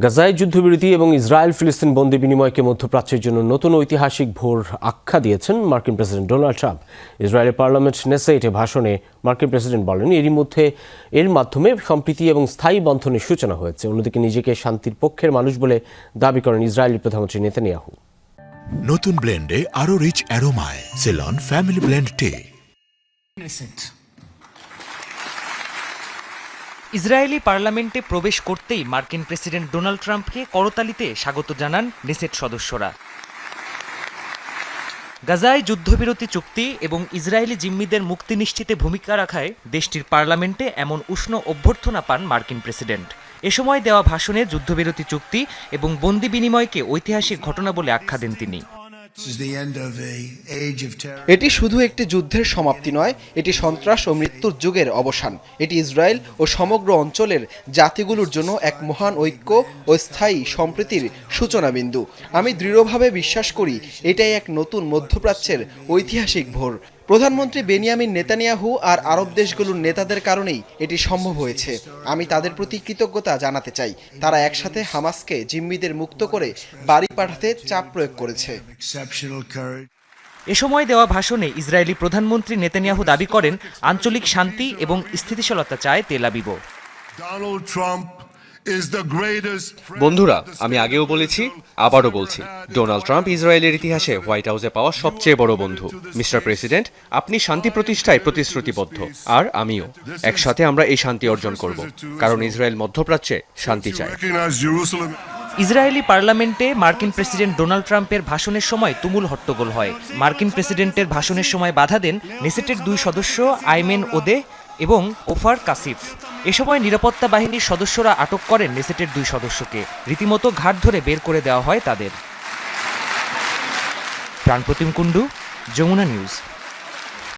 গাজায় যুদ্ধবিরতি এবং ইসরায়েল ফিলিস্তিন বন্দি বিনিময়কে মধ্যপ্রাচ্যের জন্য নতুন ঐতিহাসিক ভোর আখ্যা দিয়েছেন মার্কিন প্রেসিডেন্ট ডোনাল্ড ট্রাম্প। ইসরায়েলের পার্লামেন্ট নেসেটে ভাষণে মার্কিন প্রেসিডেন্ট বলেন এরই মধ্যে এর মাধ্যমে সম্প্রীতি এবং স্থায়ী বন্ধনের সূচনা হয়েছে। অন্যদিকে নিজেকে শান্তির পক্ষের মানুষ বলে দাবি করেন ইসরায়েলি প্রধানমন্ত্রী নেতানিয়াহু। নতুন ব্লেন্ডে আরও রিচ অ্যারোমায় সেলন ফ্যামিলি ব্লেন্ড টে ইসরায়েলি পার্লামেন্টে প্রবেশ করতেই মার্কিন প্রেসিডেন্ট ডোনাল্ড ট্রাম্পকে করতালিতে স্বাগত জানান নেসেট সদস্যরা। গাজায় যুদ্ধবিরতি চুক্তি এবং ইসরায়েলি জিম্মিদের মুক্তি নিশ্চিতে ভূমিকা রাখায় দেশটির পার্লামেন্টে এমন উষ্ণ অভ্যর্থনা পান মার্কিন প্রেসিডেন্ট। এ সময় দেওয়া ভাষণে যুদ্ধবিরতি চুক্তি এবং বন্দি বিনিময়কে ঐতিহাসিক ঘটনা বলে আখ্যা দেন তিনি। এটি শুধু একটি যুদ্ধের সমাপ্তি নয়, এটি সন্ত্রাস ও মৃত্যুর যুগের অবসান। এটি ইসরায়েল ও সমগ্র অঞ্চলের জাতিগুলোর জন্য এক মহান ঐক্য ও স্থায়ী সম্প্রীতির সূচনা বিন্দু আমি দৃঢ়ভাবে বিশ্বাস করি, এটাই এক নতুন মধ্যপ্রাচ্যের ঐতিহাসিক ভোর। প্রধানমন্ত্রী বেনিয়ামিন নেতানিয়াহু আর আরব দেশগুলোর নেতাদের কারণেই এটি সম্ভব হয়েছে। আমি তাদের প্রতি কৃতজ্ঞতা জানাতে চাই। তারা একসাথে হামাসকে জিম্মিদের মুক্ত করে বাড়ি পাঠাতে চাপ প্রয়োগ করেছে। এ সময় দেওয়া ভাষণে ইসরায়েলি প্রধানমন্ত্রী নেতানিয়াহু দাবি করেন আঞ্চলিক শান্তি এবং স্থিতিশীলতা চায় তেল আবিবও Donald বন্ধুরা আমি আগেও বলেছি আবারও বলছি ডোনাল্ড ট্রাম্প ইসরায়েলের ইতিহাসে হোয়াইট হাউসে পাওয়া সবচেয়ে বড় বন্ধু। মিস্টার প্রেসিডেন্ট আপনি শান্তি প্রতিষ্ঠায় প্রতিশ্রুতিবদ্ধ আর আমিও। একসাথে আমরা এই শান্তি অর্জন করব কারণ ইসরায়েল মধ্যপ্রাচ্যে শান্তি চায়। ইসরায়েলি পার্লামেন্টে মার্কিন প্রেসিডেন্ট ডোনাল্ড ট্রাম্পের ভাষণের সময় তুমুল হট্টগোল হয়। মার্কিন প্রেসিডেন্টের ভাষণের সময় বাধা দেন নেসেটের দুই সদস্য আইমেন ওদে এবং ওফার কাসিফ। এ সময় নিরাপত্তা বাহিনীর সদস্যরা আটক করেন নেসেটের দুই সদস্যকে। রীতিমতো ঘাট ধরে বের করে দেওয়া হয় তাদের। প্রাণপ্রতিম কুণ্ডু, যমুনা নিউজ।